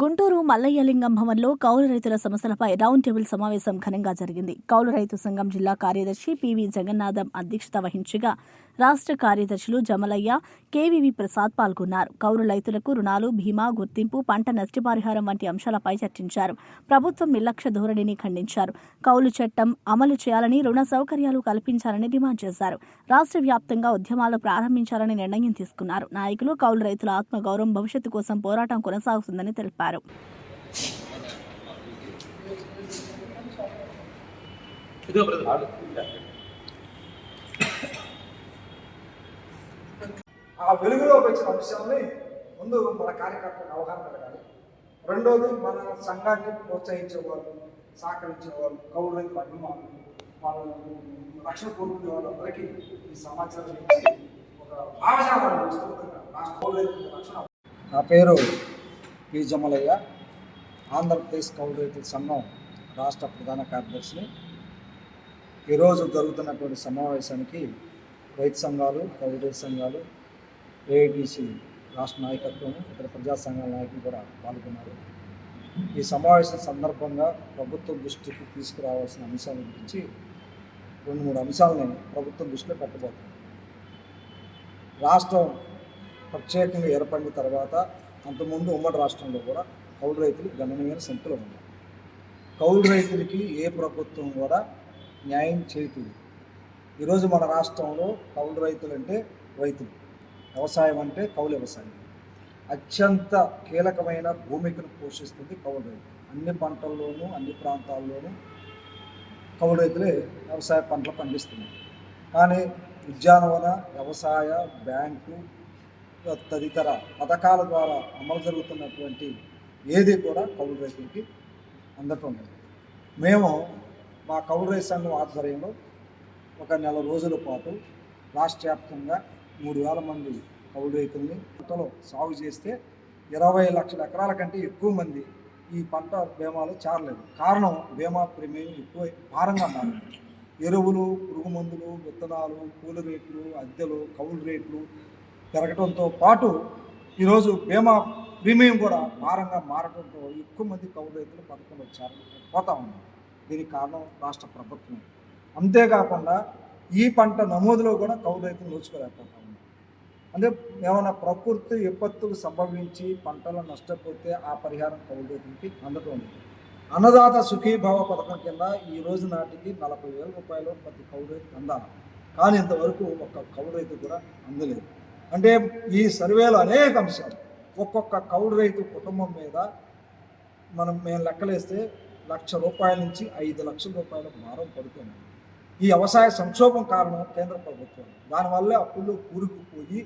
గుంటూరు మల్లయ్యలింగం భవన్లో కౌలు రైతుల సమస్యలపై రౌండ్ టేబుల్ సమావేశం ఘనంగా జరిగింది. కౌలు రైతు సంఘం జిల్లా కార్యదర్శి పివి జగన్నాథం అధ్యక్షత వహించగా రాష్ట్ర కార్యదర్శులు జమలయ్య కేవీవి ప్రసాద్ పాల్గొన్నారు. కౌలు రైతులకు రుణాలు బీమా గుర్తింపు పంట నష్టపరిహారం వంటి అంశాలపై చర్చించారు. ప్రభుత్వం నిర్లక్ష్య ధోరణిని ఖండించారు. కౌలు చట్టం అమలు చేయాలని రుణ సౌకర్యాలు కల్పించాలని డిమాండ్ చేశారు. రాష్ట్ర వ్యాప్తంగా ఉద్యమాలు ప్రారంభించాలని నిర్ణయం తీసుకున్నారు. నాయకులు కౌలు రైతుల ఆత్మగౌరవం భవిష్యత్తు కోసం పోరాటం కొనసాగుతుందని తెలిపారు. బ్రదర్. ఆ వెలుగులోకి వచ్చిన అంశాన్ని ముందు మన కార్యకర్తలకు అవగాహన కలగాలి. రెండోది మన సంఘాన్ని ప్రోత్సహించే వాళ్ళు సహకరించే వాళ్ళు రైతుల అభిమానులు వాళ్ళ రక్షణ కోరుకునే వాళ్ళందరికీ ఈ సమాచారం ఇచ్చి ఒక రక్షణ నా పేరు పి జమలయ్య ఆంధ్రప్రదేశ్ కౌలు రైతుల సంఘం రాష్ట్ర ప్రధాన కార్యదర్శిని. ఈరోజు జరుగుతున్నటువంటి సమావేశానికి రైతు సంఘాలు కౌలు రైతు సంఘాలు ఏఐటీసీ రాష్ట్ర నాయకత్వం ఇతర ప్రజా సంఘాల నాయకులు కూడా పాల్గొన్నారు. ఈ సమావేశం సందర్భంగా ప్రభుత్వం దృష్టికి తీసుకురావాల్సిన అంశాల గురించి రెండు మూడు అంశాలని ప్రభుత్వం దృష్టిలో పెట్టబోతుంది. రాష్ట్రం ప్రత్యేకంగా ఏర్పడిన తర్వాత అంతకుముందు ఉమ్మడి రాష్ట్రంలో కూడా కౌలు రైతులు గణనీయమైన సంఖ్యలో ఉన్నారు. కౌలు రైతులకి ఏ ప్రభుత్వం కూడా న్యాయం చేయట్లేదు. ఈరోజు మన రాష్ట్రంలో కౌలు రైతులు అంటే రైతులు. వ్యవసాయం అంటే కౌలు వ్యవసాయం. అత్యంత కీలకమైన భూమికను పోషిస్తుంది కౌలు రైతు. అన్ని పంటల్లోనూ అన్ని ప్రాంతాల్లోనూ కౌలు రైతులే వ్యవసాయ పంటలు పండిస్తున్నారు. కానీ ఉద్యానవన వ్యవసాయ బ్యాంకు తదితర పథకాల ద్వారా అమలు జరుగుతున్నటువంటి ఏది కూడా కౌలు రైతులకి అందటం లేదు. మేము మా కౌలు రైతు సంఘం ఆధ్వర్యంలో ఒక నెల రోజుల పాటు రాష్ట్ర వ్యాప్తంగా మూడు వేల మంది కౌలు రైతుల్ని పంటలో సాగు చేస్తే ఇరవై లక్షల ఎకరాల కంటే ఎక్కువ మంది ఈ పంట బీమాలు చేరలేదు. కారణం బీమా ప్రీమియం ఎక్కువ భారంగా మారింది. ఎరువులు పురుగు మందులు విత్తనాలు కూలి రేట్లు అద్దెలు కౌలు రేట్లు పెరగడంతో పాటు ఈరోజు బీమా ప్రీమియం కూడా భారంగా మారడంతో ఎక్కువ మంది కౌలు రైతులు పథకం వచ్చారు పోతా ఉన్నారు దీనికి కారణం రాష్ట్ర ప్రభుత్వం అంతేకాకుండా ఈ పంట నమోదులో కూడా కౌలు రైతులు నోచుకోలేకపోతా ఉన్నారు. అంటే ఏమైనా ప్రకృతి విపత్తులు సంభవించి పంటలు నష్టపోతే ఆ పరిహారం కౌలు రైతులకి అందటం అన్నదాత సుఖీభావ పథకం కింద ఈ రోజు నాటికి నలభై వేల రూపాయలు ప్రతి కౌలు రైతుకి అందాలి. కానీ ఇంతవరకు ఒక్క కౌలు రైతు కూడా అందలేదు. అంటే ఈ సర్వేలో అనేక అంశాలు. ఒక్కొక్క కౌలు రైతు కుటుంబం మీద మనం మేము లెక్కలేస్తే లక్ష రూపాయల నుంచి ఐదు లక్షల రూపాయల భారం పడుతుంది. ఈ వ్యవసాయ సంక్షోభం కారణం కేంద్ర ప్రభుత్వం. దానివల్ల అప్పులు కూరుకుపోయి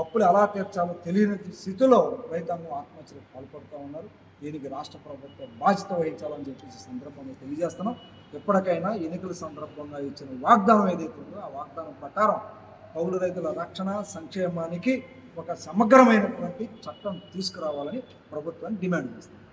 అప్పులు ఎలా తీర్చాలో తెలియని స్థితిలో రైతాంగం ఆత్మహత్యలకు పాల్పడుతూ ఉన్నారు. దీనికి రాష్ట్ర ప్రభుత్వం బాధ్యత వహించాలని చెప్పేసి సందర్భంగా తెలియజేస్తున్నాం. ఎప్పటికైనా ఎన్నికల సందర్భంగా ఇచ్చిన వాగ్దానం ఏదైతే ఉందో ఆ వాగ్దానం ప్రకారం కౌలు రైతుల రక్షణ సంక్షేమానికి ఒక సమగ్రమైనటువంటి చట్టం తీసుకురావాలని ప్రభుత్వాన్ని డిమాండ్ చేస్తుంది.